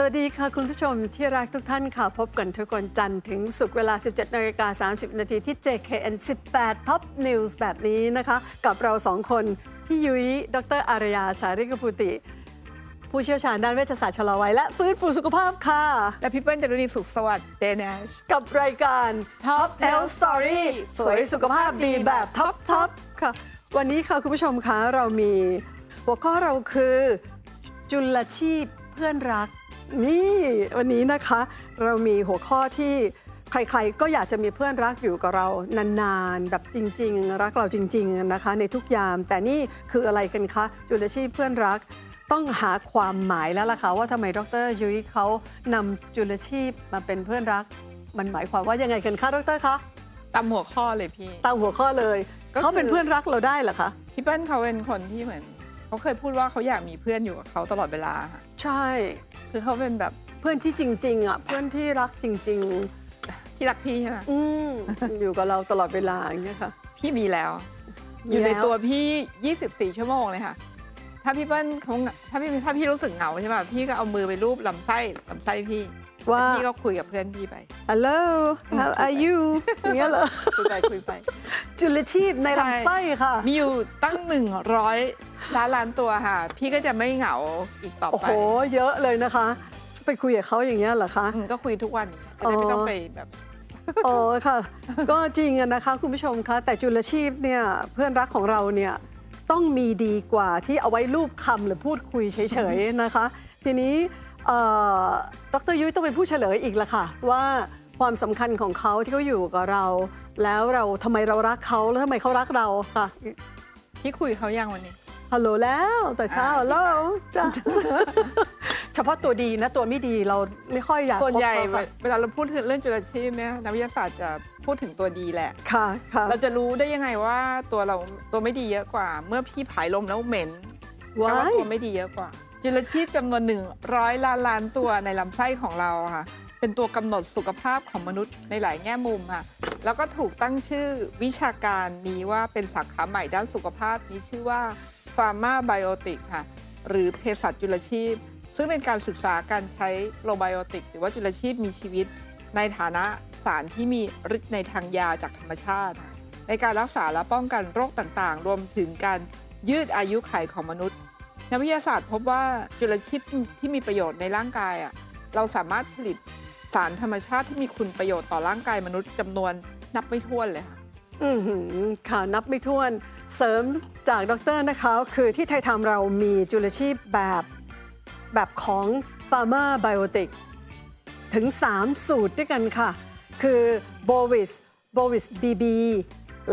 สวัสดีค่ะ คุณผู้ชมที่รักทุกท่านค่ะ พบกันทุกวันจันทร์ถึงศุกร์เวลา 17นาฬิกา30 นาทีที่ JKN 18 Top News แบบนี้นะคะ กับเราสองคน พี่ยุ้ยดรอารยาสาริกพุติ ผู้เชี่ยวชาญด้านเวชศาสตร์ชะลอวัยและฟื้นฟูสุขภาพค่ะ และพี่เปิ้ลจารุณีสุขสวัสดิ์เดนชกับรายการ Top Health Story สวยสุขภาพดีแบบท็อปทอปค่ะ วันนี้ค่ะคุณผู้ชมคะเรามี หัวข้อเราคือจุลชีพเพื่อนรัก นี่วันนี้นะคะเรามีหัวข้อที่ใครๆ ก็อยากจะมีเพื่อนรักอยู่กับเรานานๆ แบบจริง ๆ รักเราจริง ๆนะคะ ในทุกยาม แต่นี่คืออะไรกันคะจุลชีพเพื่อนรักต้องหาความหมายแล้วล่ะค่ะว่าทำไมดรยุ้ยเขานำจุลชีพมาเป็นเพื่อนรัก มันหมายความว่ายังไงกันคะดรคะตามหัวข้อเลยพี่ ตามหัวข้อเลยก็คือ เขาเป็นเพื่อนรักเราได้เหรอคะ พี่เปิ้ลเขาเป็นคนที่เหมือนเขาเคยพูดว่าเขาอยากมีเพื่อนอยู่กับเขาตลอดเวลาค่ะ ใช่ คือเขาเป็นแบบเพื่อนที่จริง ๆ อะ เพื่อนที่รักจริง ที่รักพี่ใช่ไหมๆ อืมอยู่กับเราตลอดเวลาอย่างเงี้ยค่ะ พี่มีแล้ว มีอยู่ในแล้ว ตัวพี่ 24 ชั่วโมงเลยค่ะ ถ้าพี่เปิ้ลเขาเหงาถ้าพี่ถ้าพี่รู้สึกเหงาใช่ป่ะพี่ก็เอามือไปรูปลำไส้ลำไส้พี่ ว่าแล้วพี่ก็คุยกับเพื่อนพี่ไป hello how are you อย่างเงี้ยเหรอคุยไปคุยไป จุลชีพในใช่ลำไส้ค่ะ มีอยู่ตั้ง100ล้านล้านตัวค่ะ พี่ก็จะไม่เหงาอีกต่อโอ้ไปโห เยอะเลยนะคะ ไปคุยกับเขาอย่างเงี้ยเหรอคะ อืมก็คุยทุกวันนี้จะได้ไม่ต้องไปแบบ อ๋อค่ะ ก็จริงอะนะคะคุณผู้ชมคะ แต่จุลชีพเนี่ยเพื่อนรักของเราเนี่ยต้องมีดีกว่าที่เอาไว้รูปคำหรือพูดคุยเฉยๆนะคะ ทีนี้เอ่อ ดรยุ้ยต้องเป็นผู้เฉลยอีกละค่ะ ว่าความสำคัญของเขาที่เขาอยู่กับเรา แล้วเราทำไมเรารักเขาแล้วทำไมเขารักเราค่ะพี่คุยเขายังวันนี้ฮัลโหลแล้ว แต่เช้าอ่าฮัลโหลจ้ะเฉพาะตัวดีนะตัวไม่ดีเราไม่ค่อยอยากส่วนใหญ่คบเขาค่ะเวลาเราพูดถึงเรื่องจุลชีพเนี่ยนักวิทยาศาสตร์จะพูดถึงตัวดีแหละค่ะค่ะ เราจะรู้ได้ยังไงว่าตัวเราตัวไม่ดีเยอะกว่า เมื่อพี่ผายลมแล้วเหม็นแปลว้าว่ายตัวไม่ดีเยอะกว่า จุลชีพจำนวนหนึ่งร้อยล้านล้านตัวในลำไส้ของเราค่ะ เป็นตัวกำหนดสุขภาพของมนุษย์ในหลายแง่มุมค่ะ แล้วก็ถูกตั้งชื่อวิชาการนี้ว่าเป็นสาขาใหม่ด้านสุขภาพ มีชื่อว่าฟาร์มาไบโอติกค่ะ หรือเภสัชจุลชีพ ซึ่งเป็นการศึกษาการใช้โปรไบโอติกหรือว่าจุลชีพมีชีวิต ในฐานะสารที่มีฤทธิ์ในทางยาจากธรรมชาติ ในการรักษาและป้องกันโรคต่างๆ รวมถึงการยืดอายุขัยของมนุษย์ นักวิทยาศาสตร์พบว่าจุลชีพที่มีประโยชน์ในร่างกายอะเราสามารถผลิตสารธรรมชาติที่มีคุณประโยชน์ต่อร่างกายมนุษย์จำนวนนับไม่ถ้วนเลยค่ะอือหือค่ะนับไม่ถ้วนเสริมจากดรนะคะคือที่ไทยทำเรามีจุลชีพแบบแบบของ Pharma Biotic ถึง 3 สูตรด้วยกันค่ะ คือ Bovis Bovis BB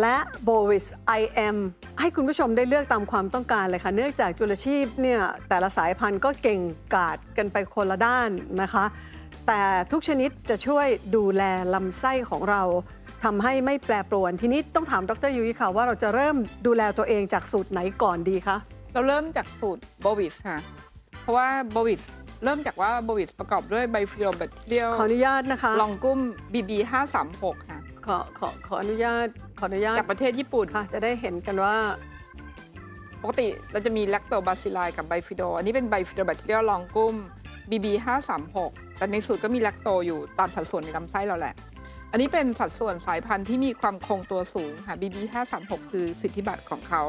และ Bovis IM ให้คุณผู้ชมได้เลือกตามความต้องการเลยค่ะ เนื่องจากจุลชีพเนี่ยแต่ละสายพันธุ์ก็เก่งกาดกันไปคนละด้านนะคะ แต่ทุกชนิดจะช่วยดูแลลำไส้ของเราทำให้ไม่แปรปรวน ทีนี้ต้องถามดรยุ้ยค่ะ ว่าเราจะเริ่มดูแลตัวเองจากสูตรไหนก่อนดีคะเราเริ่มจากสูตรโบวิสค่ะ เพราะว่าโบวิสเริ่มจากว่าโบวิสประกอบด้วยไบฟิโลแบคทีเรียลขออนุญาตนะคะ ลองกุ้ม BB 536ค่ะ ขอขอขออนุญาต ขออนุญาตจากประเทศญี่ปุ่นค่ะ จะได้เห็นกันว่า ปกติเราจะมีแลคโตบาซิล i กับไบฟิโด อันนี้เป็นไบฟิโดแบคทีเรียลลองกุ้ม BB 536แต่ในสูตรก็มีแลคโตอยู่ตามสัดส่วนในลำไส้เราแหละ อันนี้เป็นสัดส่วนสายพันธุ์ที่มีความคงตัวสูงค่ะ BB 536คือสิทธิบัตรของเขา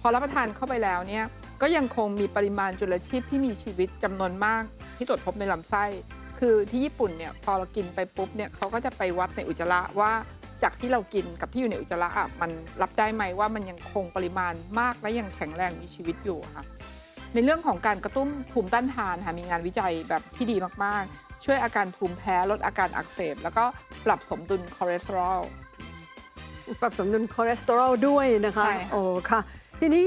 พอรับประทานเข้าไปแล้วเนี่ยก็ยังคงมีปริมาณจุลชีพที่มีชีวิตจำนวนมากที่ตรวจพบในลำไส้ คือที่ญี่ปุ่นเนี่ยพอเรากินไปปุ๊บเนี่ยเขาก็จะไปวัดในอุจจาระว่า จากที่เรากินกับที่อยู่ในอุจจาระอะมันรับได้ไหมว่ามันยังคงปริมาณมากและยังแข็งแรงมีชีวิตอยู่ค่ะในเรื่องของการกระตุ้นภูมิต้านทานค่ะมีงานวิจัยแบบที่ดีมากๆ ช่วยอาการภูมิแพ้ลดอาการอักเสบ แล้วก็ปรับสมดุลคอเลสเตอรอลปรับสมดุลคอเลสเตอรอลด้วยนะคะใช่ค่ะโอ้ค่ะ ทีนี้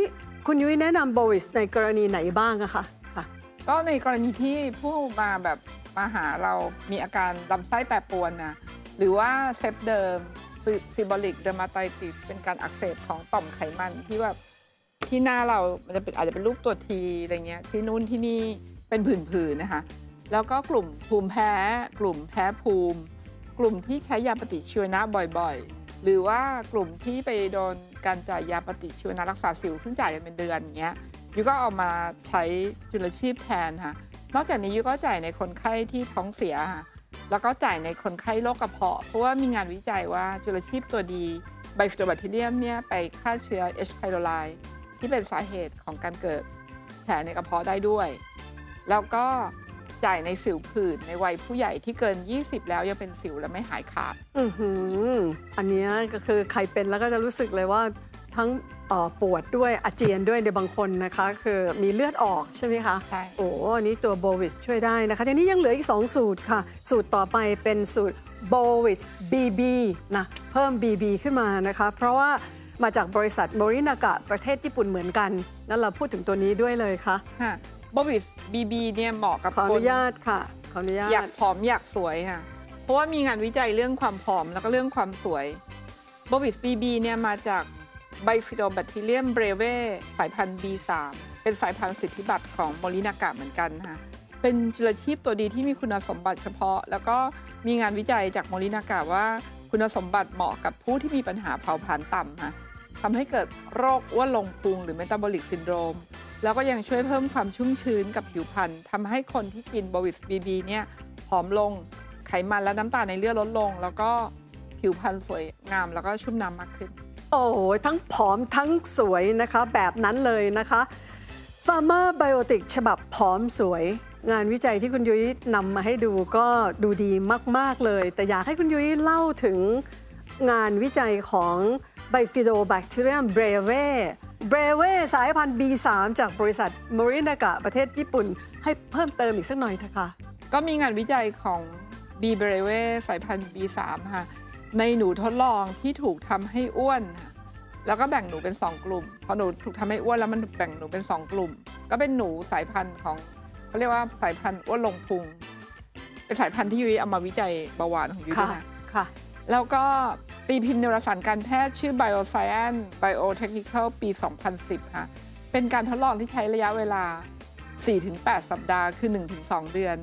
คุณยุ้ยแนะนำโบวิสในกรณีไหนบ้างอะคะค่ะก็ในกรณีที่ผู้มาแบบมาหาเรามีอาการลำไส้แปรปรวนนะ หรือว่าเซปเดิมซิบอลิกเดอร์มาไตติสเป็นการอักเสบของต่อมไขมันที่แบบที่หน้าเรามันจะเป็นอาจจะเป็นรูปตัวทีอะไรเงี้ยที่นู่นที่นี่เป็นผื่นๆนะคะ แล้วก็กลุ่มภูมิแพ้ กลุ่มแพ้ภูมิ กลุ่มที่ใช้ยาปฏิชีวนะบ่อยๆ หรือว่ากลุ่มที่ไปโดนการจ่ายยาปฏิชีวนะรักษาสิวซึ่งจ่ายกันเป็นเดือนอย่างเงี้ยยูก็เอามาใช้จุลชีพแทนค่ะนอกจากนี้ยุก็จ่ายในคนไข้ที่ท้องเสียค่ะ แล้วก็จ่ายในคนไข้โรคกระเพาะ เพราะว่ามีงานวิจัยว่าจุลชีพตัวดีไบฟิโดแบคทีเรียมเนี่ยไปฆ่าเชื้อ H. pylori ที่เป็นสาเหตุของการเกิดแผลในกระเพาะได้ด้วย แล้วก็จ่ายในสิวผื่นในวัยผู้ใหญ่ที่เกิน 20 แล้วยังเป็นสิวและไม่หายขาด อือหืออันเนี้ยก็คือใครเป็นแล้วก็จะรู้สึกเลยว่าทั้ง ปวดด้วยอาเจียนด้วยในบางคนนะคะ คือมีเลือดออกใช่ไหมคะใช่ โอ้อันนี้ตัวโบวิสช่วยได้นะคะทีนี้ยังเหลืออีก 2 สูตรค่ะ สูตรต่อไปเป็นสูตรโบวิส BB นะเพิ่ม BB ขึ้นมานะคะ เพราะว่ามาจากบริษัทโมรินากะประเทศญี่ปุ่นเหมือนกันแล้วเราพูดถึงตัวนี้ด้วยเลยค่ะ ค่ะบวิสบีบีเนี่ยเหมาะกับขออคนุนญาตค่ะ ขออนุญาอยากตผอมอยากสวยค่ะ เพราะว่ามีงานวิจัยเรื่องความผอมแล้วก็เรื่องความสวยบวิสบีบีเนี่ยมาจาก ไบฟิโดแบคทีเรียมเบรเวสายพันธุ์ B3 เป็นสายพันธุ์สิทธิบัตรของโมลินากะเหมือนกันค่ะเป็นจุลชีพตัวดีที่มีคุณสมบัติเฉพาะ แล้วก็มีงานวิจัยจากโมลินากะว่าคุณสมบัติเหมาะกับผู้ที่มีปัญหาเผาผลาญต่ำค่ะทำให้เกิดโรคอ้วนลงพุงหรือเมตาบอลิกซินโดรม แล้วก็ยังช่วยเพิ่มความชุ่มชื้นกับผิวพรรณทำให้คนที่กินบวิสบีบีเนี่ยผอมลงไขมันและน้ำตาลในเลือดลดลง แล้วก็ผิวพรรณสวยงามแล้วก็ชุ่มน้ำมากขึ้น โอ้โหทั้งผอมทั้งสวยนะคะ แบบนั้นเลยนะคะฟาร์มาไบโอติกฉบับผอมสวย งานวิจัยที่คุณยุ้ยนำมาให้ดูก็ดูดีมาก ๆ เลย แต่อยากให้คุณยุ้ยเล่าถึงงานวิจัยของไบฟิโดแบคทีเรียมเบรเวเบรเวสายพันธุ์ B3 จากบริษัทมรินากะประเทศญี่ปุ่น ให้เพิ่มเติมอีกสักหน่อยเถอะค่ะ ก็มีงานวิจัยของ B. b r e v e สายพันธุ์ B3 ค่ะ ในหนูทดลองที่ถูกทำให้อ้วนค่ะแล้วก็แบ่งหนูเป็น 2 กลุ่มพอหนูถูกทำให้อ้วนแล้วมันแบ่งหนูเป็น 2 กลุ่ม ก็เป็นหนูสายพันธุ์ของเขาเรียกว่าสายพันธุ์อ้วนลงพุงเป็นสายพันธุ์ที่ยุ้ยเอามาวิจัยเบาหวานของยุ้ยด้วยค่ะนะค่ะ แล้วก็ตีพิมพ์ในวารสารการแพทย์ชื่อ Bioscience Biotechnical ปี 2010 ค่ะ เป็นการทดลองที่ใช้ระยะเวลา 4-8 สัปดาห์ คือ 1-2 เดือน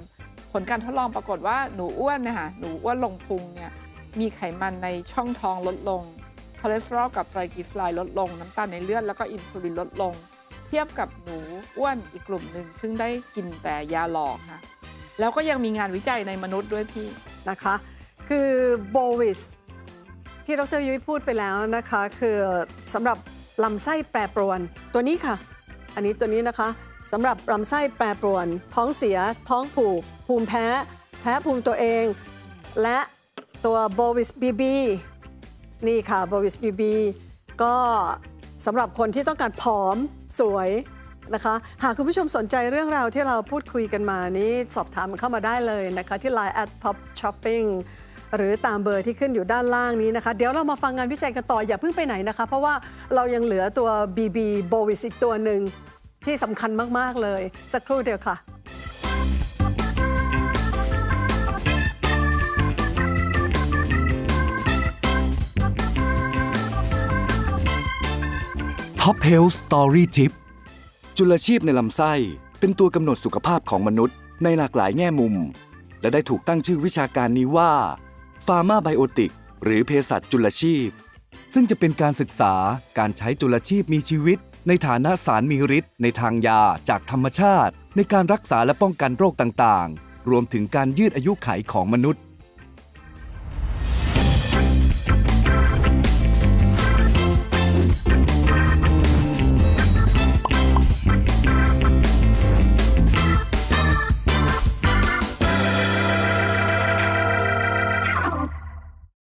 ผลการทดลองปรากฏว่าหนูอ้วนเนยคะหนูอ้วนลงพุงเนี่ย มีไขมันในช่องท้องลดลงคอเลสเตอรอลกับไตรกลีเซอไรด์ลดลง น้ำตาลในเลือดแล้วก็อินซูลินลดลง เทียบกับหนูอ้วนอีกกลุ่มหนึ่งซึ่งได้กินแต่ยาหลอกค่ะแล้วก็ยังมีงานวิจัยในมนุษย์ด้วยพี่นะคะ คือโบวิสที่ดรยุ้ยพูดไปแล้วนะคะ คือสำหรับลำไส้แปรปรวนตัวนี้ค่ะ อันนี้ตัวนี้นะคะสำหรับลำไส้แปรปรวน ท้องเสีย ท้องผูก ภูมิแพ้ แพ้ภูมิตัวเอง และ ตัวโบวิสบีบีนี่ค่ะโบวิสบีบีก็สำหรับคนที่ต้องการผอมสวยนะคะ หากคุณผู้ชมสนใจเรื่องราวที่เราพูดคุยกันมานี้สอบถามเข้ามาได้เลยนะคะ ที่ Line at Top Shopping หรือตามเบอร์ที่ขึ้นอยู่ด้านล่างนี้นะคะ เดี๋ยวเรามาฟังงานวิจัยกันต่อ อย่าเพิ่งไปไหนนะคะ เพราะว่าเรายังเหลือตัว BB b o v i s อีกตัวหนึ่งที่สำคัญมาก ๆ เลย สักครู่เดียวค่ะ Top Health Story Tip จุลชีพในลำไส้เป็นตัวกำหนดสุขภาพของมนุษย์ในหลากหลายแง่มุม และได้ถูกตั้งชื่อวิชาการนี้ว่าฟาร์มาไบโอติกหรือเภสัชจุลชีพ ซึ่งจะเป็นการศึกษาการใช้จุลชีพมีชีวิต ในฐานะสารมีฤทธิ์ในทางยาจากธรรมชาติ ในการรักษาและป้องกันโรคต่างๆ รวมถึงการยืดอายุไขของมนุษย์